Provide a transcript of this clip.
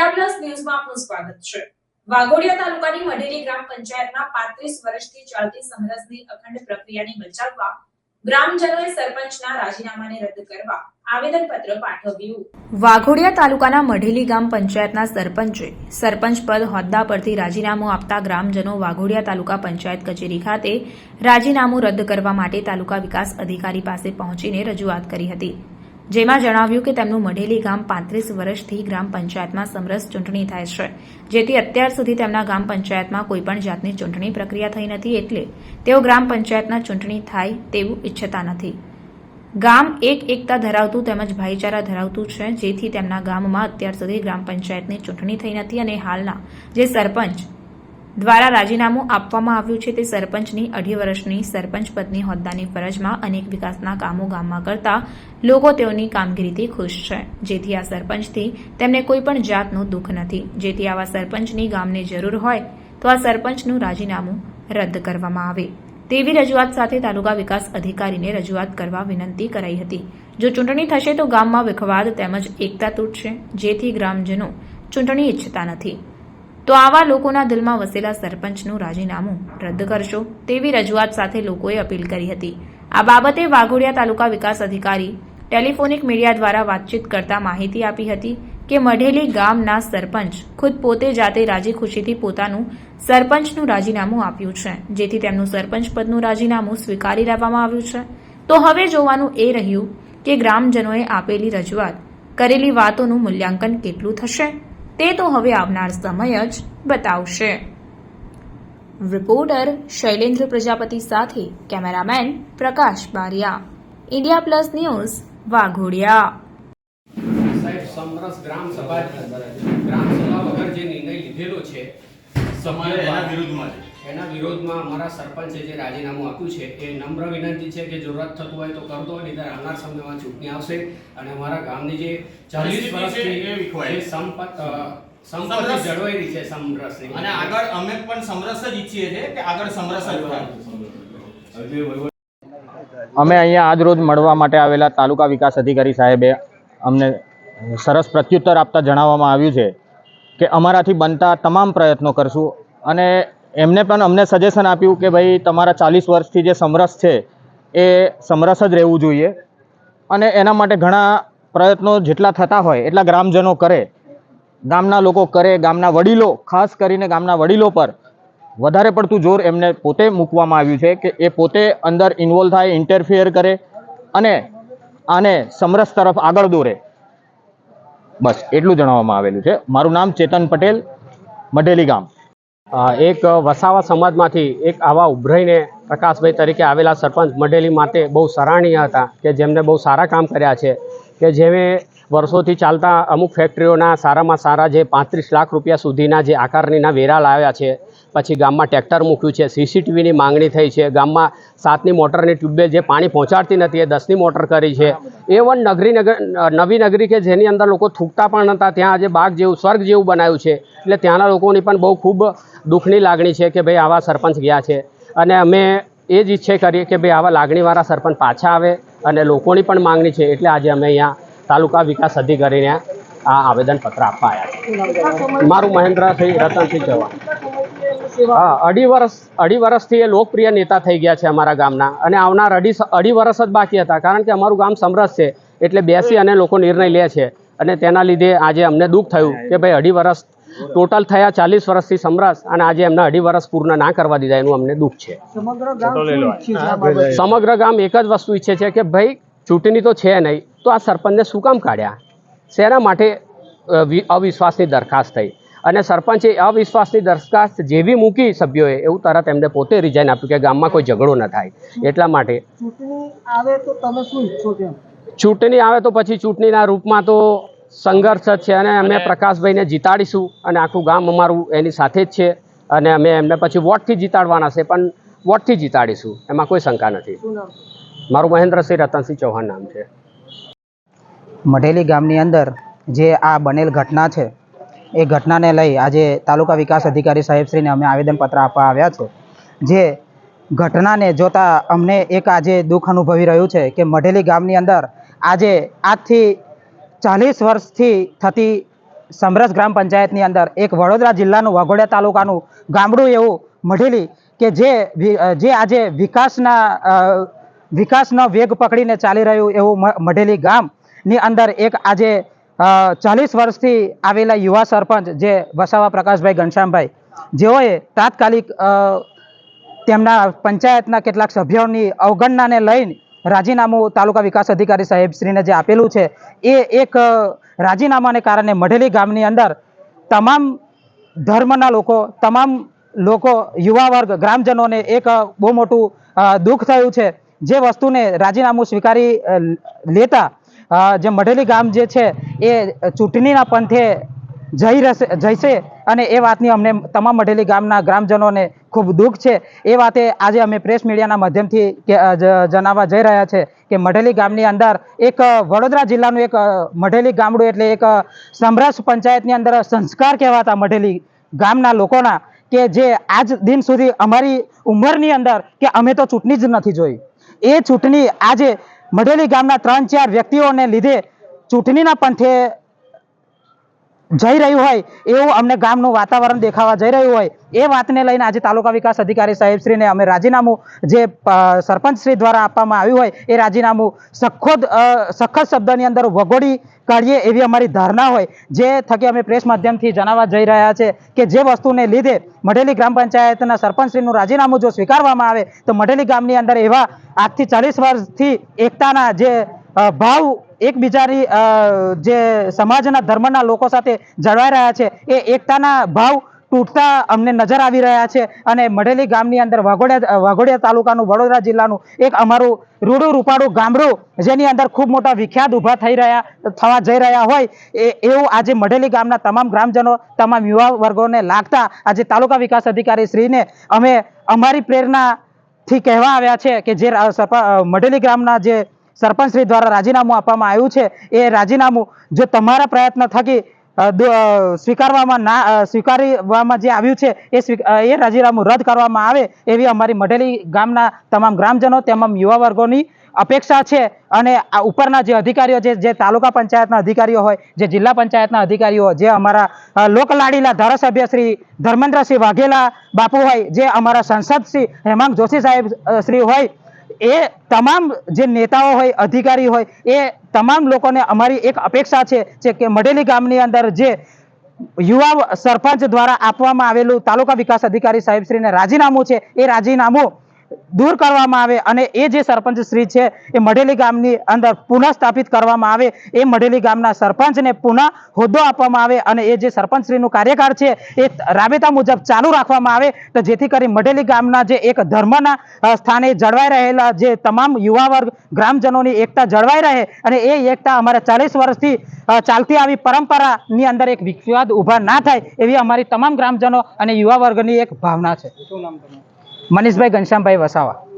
India Waghodia તાલુકાના મઢેલી ગામ પંચાયતના સરપંચે સરપંચ પદ હોદ્દા પરથી રાજીનામું આપતા ગ્રામજનો વાઘોડિયા તાલુકા પંચાયત કચેરી ખાતે રાજીનામું રદ કરવા માટે તાલુકા વિકાસ અધિકારી પાસે પહોંચીને રજૂઆત કરી હતી. જેમાં જણાવ્યું કે તેમનું મઢેલી ગામ પાંત્રીસ વર્ષથી ગ્રામ પંચાયતમાં સમરસ ચૂંટણી થાય છે. જેથી અત્યાર સુધી તેમના ગ્રામ પંચાયતમાં કોઈપણ જાતની ચૂંટણી પ્રક્રિયા થઈ નથી એટલે તેઓ ગ્રામ પંચાયતના ચૂંટણી થાય તેવું ઈચ્છતા નથી. ગામ એક એકતા ધરાવતું તેમજ ભાઈચારા ધરાવતું છે, જેથી તેમના ગામમાં અત્યાર સુધી ગ્રામ પંચાયતની ચૂંટણી થઈ નથી અને હાલના જે સરપંચ દ્વારા રાજીનામું આપવામાં આવ્યું છે તે સરપંચની અઢી વર્ષની સરપંચ પદની હોદ્દાની ફરજમાં અનેક વિકાસના કામો ગામમાં કરતા લોકો તેઓની કામગીરીથી ખુશ છે. જેથી આ સરપંચથી તેમને કોઈપણ જાતનું દુઃખ નથી. જેથી આવા સરપંચની ગામને જરૂર હોય તો આ સરપંચનું રાજીનામું રદ કરવામાં આવે. તેવી રજૂઆત સાથે તાલુકા વિકાસ અધિકારીને રજૂઆત કરવા વિનંતી કરાઈ હતી. જો ચૂંટણી થશે તો ગામમાં વિખવાદ તેમજ એકતા તૂટશે. જેથી ગ્રામજનો ચૂંટણી ઈચ્છતા નથી. તો આવા લોકોના દિલમાં વસેલા સરપંચનું રાજીનામું રદ કરશો તેવી રજૂઆત સાથે લોકોએ અપીલ કરી હતી. આ બાબતે વાઘોડિયા તાલુકા વિકાસ અધિકારી ટેલિફોનિક મીડિયા દ્વારા વાતચીત કરતા માહિતી આપી હતી કે મઢેલી ગામના સરપંચ ખુદ પોતે જાતે રાજી ખુશીથી પોતાનું સરપંચનું રાજીનામું આપ્યું છે. જેથી તેમનું સરપંચ પદનું રાજીનામું સ્વીકારી લેવામાં આવ્યું છે. તો હવે જોવાનું એ રહ્યું કે ગ્રામજનોએ આપેલી રજૂઆત કરેલી વાતોનું મૂલ્યાંકન કેટલું થશે? તે તો હવે આવનાર સમય જ બતાવશે. રિપોર્ટર શૈલેન્દ્ર પ્રજાપતિ સાથે cameraman Prakash Baria. India plus news Vaghodia. સમરસ ગ્રામ સભા ગ્રામ સભા વગર જે નિર્ણય લીધેલો છે સમય એના વિરુદ્ધમાં છે. એના વિરોધમાં અમારા સરપંચે જે રાજીનામું આપ્યું છે એ નમ્ર વિનંતી છે કે જરૂરત થતું હોય તો કરતો નહીં આવનાર સમયમાં ચૂંટણી આવશે અને અમારા ગામની જે ચાલીસ પરિસ્થિતિ છે વર્ષથી એ વિખવાય. જે સંપત સમરસ. જળવાઈ રહી છે સમરસ અને આગળ અમે પણ સમરસ જ ઈચ્છીએ છીએ કે આગળ સમરસ જ અમે અહીંયા આજ રોજ મળવા માટે આવેલા તાલુકા વિકાસ અધિકારી સાહેબે અમને સરસ પ્રત્યુત્તર આપતા જણાવવામાં આવ્યું છે કે અમારાથી બનતા તમામ પ્રયત્નો કરશું અને એમને પણ અમને સજેશન આપ્યું કે ભાઈ તમારા ચાલીસ વર્ષથી જે સમરસ છે, એ સમરસ જ રહેવું જોઈએ. અને એના માટે ઘણા પ્રયત્નો જેટલા થતા હોય એટલા ગ્રામજનો કરે. ગામના લોકો કરે, ગામના વડીલો, ખાસ કરીને ગામના વડીલો પર વધારે પડતું જોર એમને પોતે મૂકવામાં આવ્યું છે કે એ પોતે અંદર ઇન્વોલ્વ થાય ઇન્ટરફિયર કરે અને આને સમરસ તરફ આગળ દોરે. બસ, એટલું જણાવવામાં આવેલું છે. મારું નામ ચેતન પટેલ, મઢેલી ગામ. એક વસાવા સમાજમાંથી એક આવા ઉભરાઈને પ્રકાશભાઈ તરીકે આવેલા સરપંચ મઢેલી માટે બહુ સરાહનીય હતા કે જેમને બહુ સારા કામ કર્યા છે. કે જેમે વર્ષોથી ચાલતા અમુક ફેક્ટરીઓના સારામાં સારા જે પાંત્રીસ લાખ રૂપિયા સુધીના જે આકારણીના વેરા લાવ્યા છે પછી ગામમાં ટ્રેક્ટર મૂક્યું છે, સીસીટીવીની માંગણી થઈ છે. ગામમાં સાતની મોટરની ટ્યુબવેલ જે પાણી પહોંચાડતી નથી, એ દસની મોટર કરી છે. એ વન નગરી નગર, નવી નગરી કે જેની અંદર લોકો થૂકતા પણ હતા ત્યાં આજે બાગ જેવું, સ્વર્ગ જેવું બનાવ્યું છે. એટલે ત્યાંના લોકોની પણ બહુ ખૂબ દુઃખની લાગણી છે કે ભાઈ આવા સરપંચ ગયા છે. અને અમે એ જ ઈચ્છે કરીએ કે ભાઈ આવા લાગણીવાળા સરપંચ પાછા આવે અને લોકોની પણ માંગણી છે. એટલે આજે અમે અહીંયા તાલુકા વિકાસ અધિકારીને આ આવેદનપત્ર આપવા આવ્યા છે મારું મહેન્દ્રસિંહ રતનસિંહ ચૌહાણ. હા અઢી વર્ષ અઢી વર્ષથી એ લોકપ્રિય નેતા થઈ ગયા છે અમારા ગામના. અને આવનાર અઢી અઢી વર્ષ જ બાકી હતા કારણ કે અમારું ગામ સમરસ છે એટલે બેસી અને લોકો નિર્ણય લે છે. અને તેના લીધે આજે અમને દુઃખ થયું કે ભાઈ અઢી વર્ષ ટોટલ થયા ચાલીસ વર્ષથી સમરસ અને આજે એમના અઢી વર્ષ પૂર્ણ ના કરવા દીધા એનું અમને દુઃખ છે. સમગ્ર ગામ એક જ વસ્તુ ઈચ્છે છે કે ભાઈ ચૂંટણી તો છે નહીં તો આ સરપંચને શું કામ કાઢ્યા? શેના માટે અવિશ્વાસની દરખાસ્ત થઈ? અને સરપંચે અવિશ્વાસની દરખાસ્ત જેવી મૂકી સભ્યોએ એવું તરત એમને પોતે રિઝાઇન આપ્યું કે ગામમાં કોઈ ઝઘડો ન થાય. એટલા માટે. ચૂંટણી આવે તો તમે શું ઈચ્છો છો ચૂંટણી આવે તો પછી ચૂંટણીના રૂપમાં તો સંઘર્ષ જ છે અને અમે પ્રકાશભાઈને જીતાડીશું અને આખું ગામ અમારું એની સાથે જ છે અને અમે એમને પછી વોટથી જીતાડવાના છે પણ વોટથી જીતાડીશું એમાં કોઈ શંકા નથી. મારું મહેન્દ્રસિંહ રતનસિંહ ચૌહાણ નામ છે. મઢેલી ગામની અંદર જે આ બનેલ ઘટના છે એ ઘટનાને લઈ આજે તાલુકા વિકાસ અધિકારી સાહેબશ્રીને અમે આવેદનપત્ર આપવા આવ્યા છે. જે ઘટનાને જોતા અમને એક આજે દુઃખ અનુભવી રહ્યું છે કે મઢેલી ગામની અંદર આજે આજથી ચાલીસ વર્ષથી થતી સમરસ ગ્રામ પંચાયતની અંદર એક વડોદરા જિલ્લાનું વાઘોડિયા તાલુકાનું ગામડું એવું મઢેલી કે જે જે આજે વિકાસના વિકાસનો વેગ પકડીને ચાલી રહ્યું એવું મઢેલી ગામની અંદર એક આજે ચાલીસ વર્ષથી આવેલા યુવા સરપંચ જે વસાવા પ્રકાશભાઈ ઘનશ્યામભાઈ, જેઓએ તાત્કાલિક તેમના પંચાયતના કેટલાક સભ્યોની અવગણનાને લઈને રાજીનામું તાલુકા વિકાસ અધિકારી સાહેબશ્રીને જે આપેલું છે, એ એક રાજીનામાને કારણે મઢેલી ગામની અંદર તમામ ધર્મના લોકો, તમામ લોકો, યુવા વર્ગ, ગ્રામજનોને એક બહુ મોટું દુઃખ થયું છે. જે વસ્તુને રાજીનામું સ્વીકારી લેતા જે મઢેલી ગામ જે છે, એ ચૂંટણીના પંથે જઈ રહેશે જઈશે અને એ વાતની અમને તમામ મઢેલી ગામના ગ્રામજનોને ખૂબ દુઃખ છે. એ વાતે આજે અમે પ્રેસ મીડિયાના માધ્યમથી જણાવવા જઈ રહ્યા છે કે મઢેલી ગામની અંદર એક વડોદરા જિલ્લાનું એક મઢેલી ગામડું એટલે એક સમરસ પંચાયતની અંદર સંસ્કાર કહેવાતા મઢેલી ગામના લોકોના કે જે આજ દિન સુધી અમારી ઉંમરની અંદર કે અમે તો ચૂંટણી જ નથી જોઈ. એ ચૂંટણી આજે મઢેલી ગામના ત્રણ ચાર વ્યક્તિઓને લીધે ચૂંટણીના પંથે જઈ રહ્યું હોય એવું અમને ગામનું વાતાવરણ દેખાવા જઈ રહ્યું હોય એ વાતને લઈને આજે તાલુકા વિકાસ અધિકારી સાહેબશ્રીને અમે રાજીનામું જે સરપંચશ્રી દ્વારા આપવામાં આવ્યું હોય એ રાજીનામું સખોદ સખત શબ્દની અંદર વગોડી કાઢીએ એવી અમારી ધારણા હોય. જે થકી અમે પ્રેસ માધ્યમથી જણાવવા જઈ રહ્યા છે કે જે વસ્તુને લીધે મઢેલી ગ્રામ પંચાયતના સરપંચશ્રીનું રાજીનામું જો સ્વીકારવામાં આવે તો મઢેલી ગામની અંદર એવા આજથી ચાલીસ વર્ષથી એકતાના જે ભાવ એકબીજાની જે સમાજના ધર્મના લોકો સાથે જળવાઈ રહ્યા છે, એ એકતાના ભાવ તૂટતા અમને નજર આવી રહ્યા છે. અને મઢેલી ગામની અંદર વાઘોડિયા વાઘોડિયા તાલુકાનું વડોદરા જિલ્લાનું એક અમારું રૂડું રૂપાળું ગામડું, જેની અંદર ખૂબ મોટા વિખ્યાત ઊભા થઈ રહ્યા, થવા જઈ રહ્યા હોય, એ, એવું આજે મઢેલી ગામના તમામ ગ્રામજનો, તમામ યુવા વર્ગોને લાગતા આજે તાલુકા વિકાસ અધિકારી શ્રીને અમે અમારી પ્રેરણાથી કહેવા આવ્યા છે કે જે મઢેલી ગામના જે સરપંચ શ્રી દ્વારા રાજીનામું આપવામાં આવ્યું છે. એ રાજીનામું જો તમારા પ્રયત્ન થકી સ્વીકારવામાં ના સ્વીકારવામાં જે આવ્યું છે, એ એ રાજીનામું રદ કરવામાં આવે એવી અમારી મઢેલી ગામના તમામ ગ્રામજનો તમામ યુવા વર્ગોની અપેક્ષા છે. અને આ ઉપરના જે અધિકારીઓ જે જે તાલુકા પંચાયતના અધિકારીઓ હોય, જે જિલ્લા પંચાયતના અધિકારીઓ જે અમારા લોકલાડીલા ધારાસભ્ય શ્રી ધર્મેન્દ્રસિંહ વાઘેલા બાપુ હોય, જે અમારા સંસદ શ્રી હેમાંગ જોશી સાહેબ શ્રી હોય એ તમામ જે નેતાઓ હોય, અધિકારી હોય, એ તમામ લોકોને અમારી એક અપેક્ષા છે કે મઢેલી ગામની અંદર જે યુવા સરપંચ દ્વારા આપવામાં આવેલું તાલુકા વિકાસ અધિકારી સાહેબશ્રીને રાજીનામું છે, એ રાજીનામું દૂર કરવામાં આવે અને એ જે સરપંચ શ્રી છે, એ મઢેલી ગામની અંદર પુનઃ કરવામાં આવે. એ મઢેલી ગામના સરપંચને પુનઃ હોદ્દો આપવામાં આવે અને એ જે સરપંચ શ્રીનું કાર્યકાળ છે, એ રાબેતા મુજબ ચાલુ રાખવામાં આવે. તો જેથી કરી મઢેલી ગામના જે એક ધર્મના સ્થાને જળવાઈ રહેલા જે તમામ યુવા વર્ગ, ગ્રામજનોની એકતા જળવાઈ રહે અને એ એકતા અમારા ચાલીસ વર્ષથી ચાલતી આવી પરંપરાની અંદર એક વિવાદ ઊભા ના થાય એવી અમારી તમામ ગ્રામજનો અને યુવા વર્ગની એક ભાવના છે. મનીષભાઈ ઘનશ્યામભાઈ વસાવા.